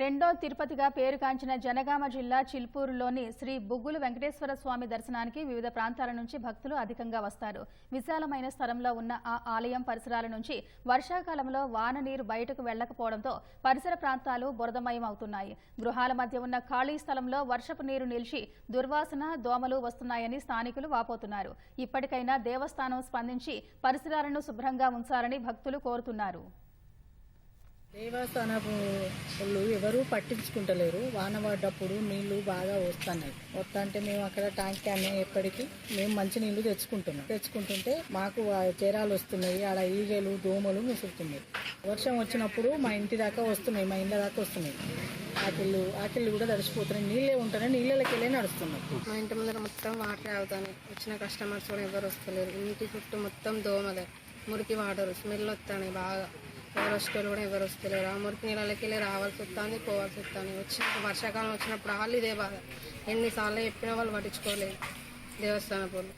రెండో తిరుపతిగా పేరుగాంచిన జనగామ జిల్లా చిల్పూరులోని శ్రీ బుగ్గులు వెంకటేశ్వర స్వామి దర్శనానికి వివిధ ప్రాంతాల నుంచి భక్తులు అధికంగా వస్తారు. విశాలమైన స్థలంలో ఉన్న ఆ ఆలయం పరిసరాల నుంచి వర్షాకాలంలో వాన నీరు బయటకు వెళ్ళకపోవడంతో పరిసర ప్రాంతాలు బురదమయం అవుతున్నాయి గృహాల మధ్య ఉన్న ఖాళీ స్థలంలో వర్షపు నీరు నిలిచి దుర్వాసన దోమలు వస్తున్నాయని స్థానికులు వాపోతున్నారు. ఇప్పటికైనా దేవస్థానం స్పందించి పరిసరాలను శుభ్రంగా ఉంచాలని భక్తులు కోరుతున్నారు. దేవస్థానపు వాళ్ళు ఎవరూ పట్టించుకుంటలేరు. వాన పడ్డప్పుడు నీళ్ళు బాగా వస్తున్నాయి. వస్తుంటే మేము అక్కడ ట్యాంక్ క్యాన్ ఎప్పటికీ మేము మంచి నీళ్ళు తెచ్చుకుంటున్నాం. తెచ్చుకుంటుంటే మాకు చీరాలు వస్తున్నాయి. ఆడ ఈగలు దోమలు ముసురుతున్నాయి. వర్షం వచ్చినప్పుడు మా ఇంటి దాకా వస్తున్నాయి. మా ఇంటి దాకా వస్తున్నాయి. ఆకిళ్ళు ఆకిళ్ళు కూడా తడిసిపోతున్నాయి. నీళ్ళే ఉంటున్నాయి నీళ్ళకి వెళ్ళే నడుస్తున్నాం మా ఇంటి ముందర మొత్తం వాటర్ అవుతాను వచ్చిన కస్టమర్స్ కూడా ఎవరు వస్తలేరు. ఇంటి చుట్టూ మొత్తం దోమలే. మురికి వాటర్ స్మెల్ వస్తున్నాయి బాగా. ఎవరు వచ్చేటోళ్ళు కూడా ఎవరు వస్తలేరు ఆ మురికి నీళ్ళకి వెళ్ళి రావాల్సి వస్తుంది పోవాల్సి వస్తుంది. వచ్చిన వర్షాకాలం వచ్చినప్పుడు వాళ్ళు ఇదే బాధ. ఎన్నిసార్లు చెప్పినా వాళ్ళు పట్టించుకోలేదు దేవస్థానపు వాళ్ళు